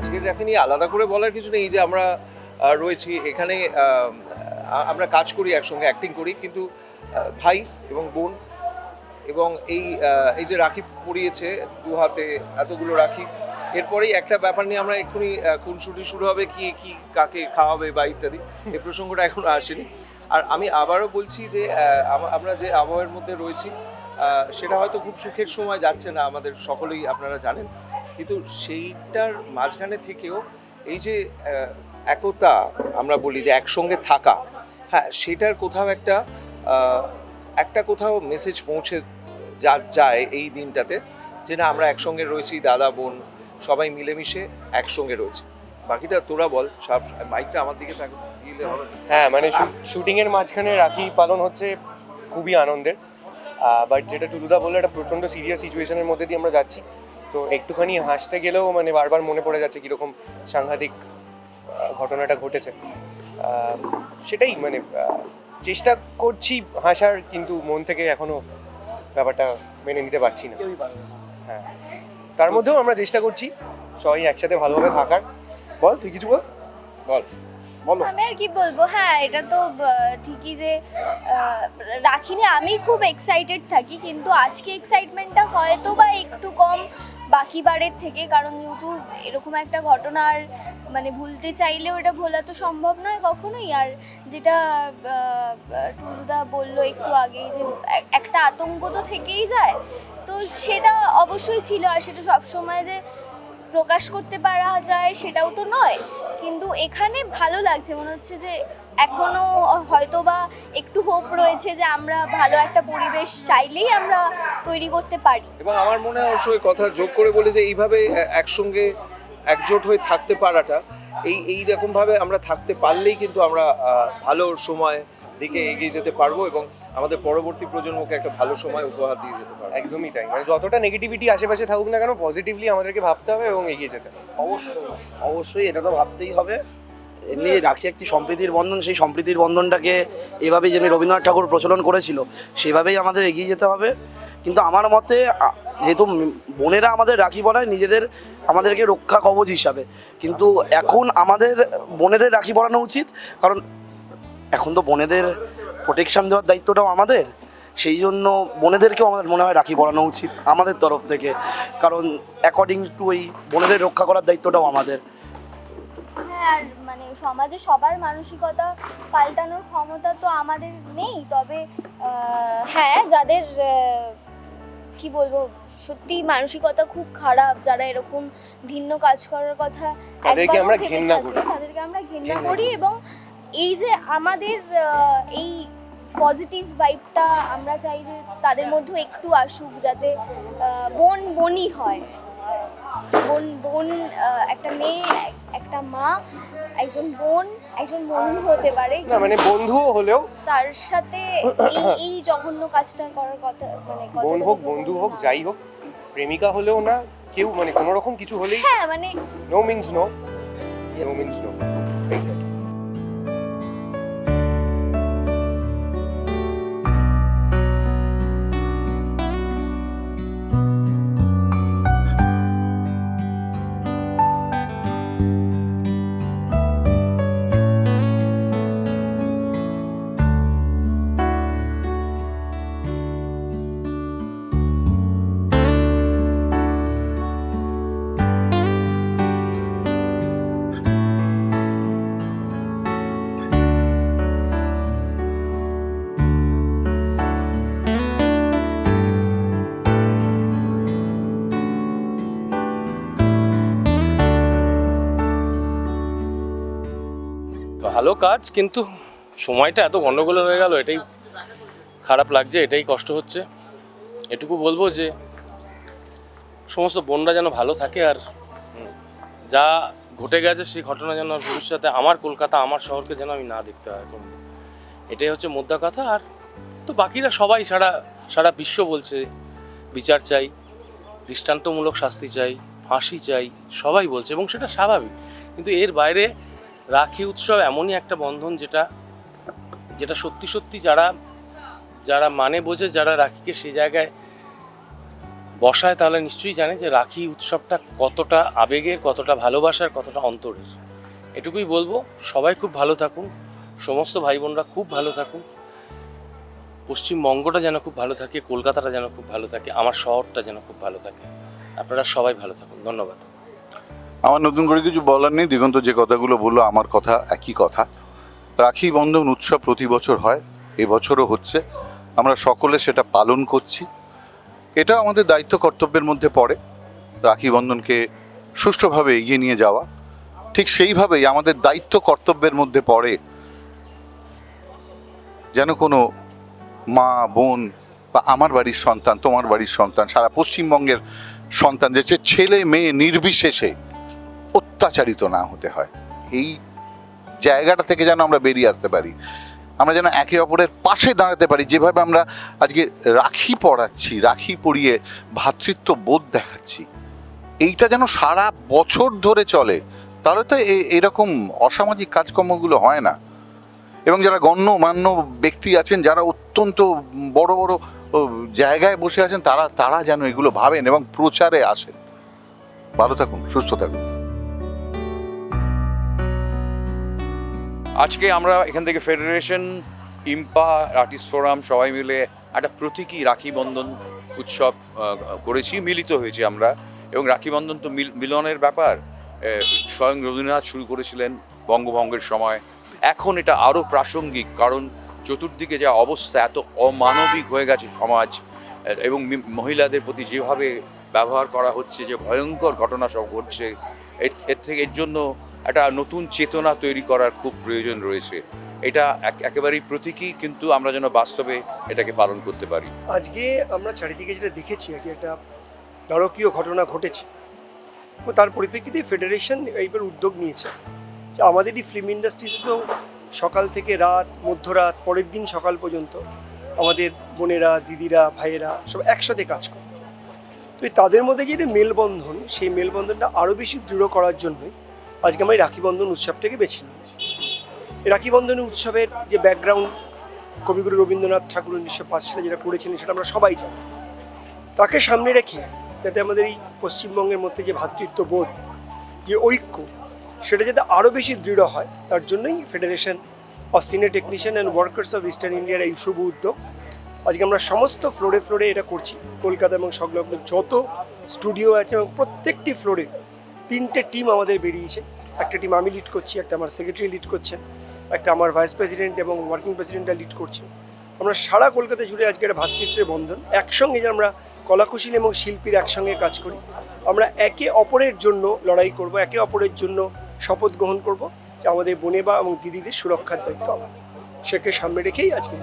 আজকের রাখি নিয়ে আলাদা করে বলার কিছু নেই যে আমরা রয়েছি এখানে আমরা কাজ করি একসঙ্গে অ্যাক্টিং করি, কিন্তু ভাই এবং বোন এবং এই এই যে রাখি পরিয়েছে দু হাতে এতগুলো রাখি, এরপরেই একটা ব্যাপার নিয়ে আমরা এক্ষুনি খুনসুটি শুরু হবে, কি কি, কাকে খাওয়াবে বা ইত্যাদি এই প্রসঙ্গটা এখন আসেনি। আর আমি আবারও বলছি যে আমরা যে আবহাওয়ার মধ্যে রয়েছি সেটা হয়তো খুব সুখের সময় যাচ্ছে না আমাদের সকলেই, আপনারা জানেন। কিন্তু সেইটার মাঝখানে থেকেও এই যে একতা আমরা বলি যে একসঙ্গে থাকা হ্যাঁ সেটার কোথাও একটা একটা কোথাও মেসেজ পৌঁছে যা, যায় এই দিনটাতে যে না, আমরা একসঙ্গে রয়েছি, দাদা, বোন, সবাই মিলেমিশে একসঙ্গে রয়েছে। বাকিটা তোরা বল, সব, মাইকটা আমার দিকে দিলে হবে হ্যাঁ মানে শুটিং এর মাঝখানে রাখি, পালন হচ্ছে খুবই আনন্দের। বাট যেটা টুলুদা বলল, একটা প্রচণ্ড সিরিয়াস সিচুয়েশনের মধ্যে দিয়ে আমরা যাচ্ছি। তো একটুখানি হাসতে গেলেও মানে বারবার মনে পড়ে যাচ্ছে কীরকম সাংঘাতিক ঘটনাটা ঘটেছে। সেটাই মানে চেষ্টা করছি হাসার কিন্তু মন থেকে এখনও ব্যাপারটা মেনে নিতে পারছি না। হ্যাঁ তার মধ্যেও আমরা চেষ্টা করছি সবাই একসাথে ভালোভাবে থাকার। বল তুই কিছু বল? বল বলো। আমি আর কি বলব? হ্যাঁ এটা তো ঠিকই যে রাখিনি। আমি খুব এক্সাইটেড থাকি কিন্তু আজকে এক্সাইটমেন্টটা হয়তো বা একটু কম। বাকি বারের থেকে, কারণ যেহেতু এরকম একটা ঘটনার মানে ভুলতে চাইলেও এটা ভোলা তো সম্ভব নয় কখনোই। আর যেটা টুলুদা বলল একটু আগেই যে একটা আতঙ্ক তো থেকেই যায়, তো সেটা অবশ্যই ছিল। আর সেটা সবসময় যে প্রকাশ করতে পারা যায় সেটাও তো নয়। কিন্তু এখানে ভালো লাগছে, মনে হচ্ছে যে এখনও হয়তো বা একটু হোপ রয়েছে যে আমরা ভালো একটা পরিবেশ চাইলেই আমরা তৈরি করতে পারি। এবং আমার মনে হয় অবশ্যই কথা যোগ করে বলে যে এইভাবে একসঙ্গে একজোট হয়ে থাকতে পারাটা এই এই রকম ভাবে আমরা থাকতে পারলেই কিন্তু আমরা ভালো সময় দিকে এগিয়ে যেতে পারব এবং আমাদের পরবর্তী প্রজন্মকে একটা ভালো সময় উপহার দিয়ে যেতে পারব। একদমই তাই। মানে যতটা নেগেটিভিটি আশেপাশে থাকুক না কেন পজিটিভলি আমাদেরকে ভাবতে হবে এবং এগিয়ে যেতে হবে। অবশ্যই অবশ্যই এটা তো ভাবতেই হবে। এমনি রাখি একটি সম্প্রীতির বন্ধন, সেই সম্প্রীতির বন্ধনটাকে এভাবে যেমনি রবীন্দ্রনাথ ঠাকুর প্রচলন করেছিল, সেভাবেই আমাদের এগিয়ে যেতে হবে। কিন্তু আমার মতে যেহেতু বোনেরা আমাদের রাখি পরায়, নিজেদের আমাদেরকে রক্ষা কবচ হিসাবে। কিন্তু এখন আমাদের বোনেদের রাখি পরানো উচিত, কারণ এখন তো বোনেদের প্রোটেকশান দেওয়ার দায়িত্বটাও আমাদের, সেই জন্য বোনেদেরকেও আমাদের মনে হয় রাখি পরানো উচিত আমাদের তরফ থেকে। কারণ অ্যাকর্ডিং টু এই বোনেদের রক্ষা করার দায়িত্বটাও আমাদের। আর মানে সমাজে সবার মানসিকতা পাল্টানোর ক্ষমতা তো আমাদের নেই। তবে হ্যাঁ যাদের কি বলব সত্যি মানসিকতা খুব খারাপ যারা এরকম ভিন্ন কাজ করার কথা তাদেরকে আমরা থাকে, করি। তাদেরকে আমরা ঘেন্না করি এবং এই যে আমাদের এই পজিটিভ ভাইবটা আমরা চাই যে তাদের মধ্যেও একটু আসুক যাতে বোন বনই হয়। বোন বোন একটা মেয়ে একটা মা একজন বোন একজন বন্ধু হতে পারে না মানে বন্ধুও হলেও তার সাথে এই এই জঘন্য কাজটা করার কথা মানে বোন হোক বন্ধু হোক যাই হোক প্রেমিকা হলেও না কেউ মানে কোনো রকম কিছু হলেই হ্যাঁ মানে no means no no means no কাজ, কিন্তু সময়টা এত গন্ডগোল হয়ে গেল, এটাই খারাপ লাগছে, এটাই কষ্ট হচ্ছে। এটুকু বলব যে, সমস্ত বোনরা যেন ভালো থাকে আর যা ঘটে গেছে সেই ঘটনা যেন ভবিষ্যতে আমার কলকাতা, আমার শহরকে যেন আমি না দেখতে হয় কোনোদিন এটাই হচ্ছে মোদ্দা কথা, আর তো বাকিরা সবাই সারা সারা বিশ্ব বলছে, বিচার চাই, দৃষ্টান্তমূলক শাস্তি চাই, ফাঁসি চাই, সবাই বলছে, এবং সেটা স্বাভাবিক। কিন্তু এর বাইরে রাখি উৎসব এমনই একটা বন্ধন যেটা যেটা সত্যি সত্যি যারা যারা মানে বোঝে, যারা রাখিকে সে জায়গায় বসায়, তাহলে নিশ্চয়ই জানে যে রাখি উৎসবটা কতটা আবেগের, কতটা ভালোবাসার, কতটা অন্তরের। এটুকুই বলব, সবাই খুব ভালো থাকুন, সমস্ত ভাই বোনরা খুব ভালো থাকুন। পশ্চিমবঙ্গটা যেন খুব ভালো থাকে, কলকাতাটা যেন খুব ভালো থাকে, আমার শহরটা যেন খুব ভালো থাকে। আপনারা সবাই ভালো থাকুন। ধন্যবাদ। আমার নতুন করে কিছু বলার নেই। দিগন্ত যে কথাগুলো বলল, আমার কথা একই কথা। রাখি বন্ধন উৎসব প্রতি বছর হয় এবছরও হচ্ছে। আমরা সকলে সেটা পালন করছি। এটা আমাদের দায়িত্ব কর্তব্যের মধ্যে পড়ে, রাখি বন্ধনকে সুষ্ঠুভাবে এগিয়ে নিয়ে যাওয়া। ঠিক সেইভাবেই আমাদের দায়িত্ব কর্তব্যের মধ্যে পড়ে যেন কোনো মা, বোন বা আমার বাড়ির সন্তান, তোমার বাড়ির সন্তান, সারা পশ্চিমবঙ্গের সন্তান, যে ছেলে, মেয়ে নির্বিশেষে অত্যাচারিত না হতে হয়। এই জায়গাটা থেকে যেন আমরা বেরিয়ে আসতে পারি। আমরা যেন একে অপরের পাশে দাঁড়াতে পারি। যেভাবে আমরা আজকে রাখি পড়াচ্ছি, রাখি পরিয়ে ভ্রাতৃত্ব বোধ দেখাচ্ছি। এইটা যেন সারা বছর ধরে চলে, তাহলে তো এরকম অসামাজিক কাজকর্মগুলো হয় না। এবং যারা গণ্যমান্য ব্যক্তি আছেন, যারা অত্যন্ত বড় বড় জায়গায় বসে আছেন, তারা তারা যেন এগুলো ভাবেন এবং প্রচারে আসেন। ভালো থাকুন, সুস্থ থাকুন। আজকে আমরা এখান থেকে ফেডারেশন, ইম্পা, আর্টিস্ট ফোরাম সবাই মিলে একটা প্রতীকী রাখি বন্ধন উৎসব করেছি, মিলিত হয়েছি আমরা। এবং রাখি বন্ধন তো মিল- মিলনের ব্যাপার। স্বয়ং রবীন্দ্রনাথ শুরু করেছিলেন বঙ্গভঙ্গের সময়। এখন এটা আরও প্রাসঙ্গিক, কারণ চতুর্দিকে যা অবস্থা এত অমানবিক হয়ে গেছে সমাজ এবং মহিলাদের প্রতি যেভাবে ব্যবহার করা হচ্ছে, যে ভয়ঙ্কর ঘটনা সব ঘটছে এর থেকে এর জন্য একটা নতুন চেতনা তৈরি করার খুব প্রয়োজন রয়েছে। এটা এক- একেবারেই প্রতীকী, কিন্তু আমরা যেন বাস্তবে এটাকে পালন করতে পারি। আজকে আমরা চারিদিকে যেটা দেখেছি, আজকে একটা নারকীয় ঘটনা ঘটেছে। তার পরিপ্রেক্ষিতে ফেডারেশন এইবার উদ্যোগ নিয়েছে। আমাদের এই ফিল্ম ইন্ডাস্ট্রিতে তো সকাল থেকে রাত, মধ্যরাত, পরের দিন সকাল পর্যন্ত আমাদের বোনেরা, দিদিরা, ভাইয়েরা সব একসাথে কাজ করে। তো তাদের মধ্যে যে মেলবন্ধন, সেই মেলবন্ধনটা আরও বেশি দৃঢ় করার জন্যই আজকে আমরা রাখি বন্ধন উৎসবটাকে বেছে নিয়েছি। রাখি বন্ধন উৎসবের যে ব্যাকগ্রাউন্ড কবিগুরু রবীন্দ্রনাথ ঠাকুর উনিশশো পাঁচ সালে যেটা করেছিলেন সেটা আমরা সবাই জানি। তাকে সামনে রেখে যাতে আমাদের এই পশ্চিমবঙ্গের মধ্যে যে ভ্রাতৃত্ববোধ যে ঐক্য, সেটা যাতে আরও বেশি দৃঢ় হয়, তার জন্যই federation of senior technician and workers of eastern ইন্ডিয়ার এই শুভ উদ্যোগ। আজকে আমরা সমস্ত ফ্লোরে ফ্লোরে এটা করছি। কলকাতা এবং সংলগ্ন যত স্টুডিও আছে এবং প্রত্যেকটি ফ্লোরে তিনটে টিম আমাদের বেরিয়েছে। একটা টিম আমি লিড করছি, একটা আমার সেক্রেটারি লিড করছেন, একটা আমার ভাইস প্রেসিডেন্ট এবং ওয়ার্কিং প্রেসিডেন্টরা লিড করছে আমরা সারা কলকাতা জুড়ে আজকে একটা ভ্রাতৃত্বের বন্ধন। একসঙ্গে যে আমরা কলাকুশলী এবং শিল্পীর একসঙ্গে কাজ করি, আমরা একে অপরের জন্য লড়াই করব, একে অপরের জন্য শপথ গ্রহণ করব যে আমাদের বোনে বা এবং দিদিদের সুরক্ষার দায়িত্ব আমার সেকে সামনে রেখেই আজকে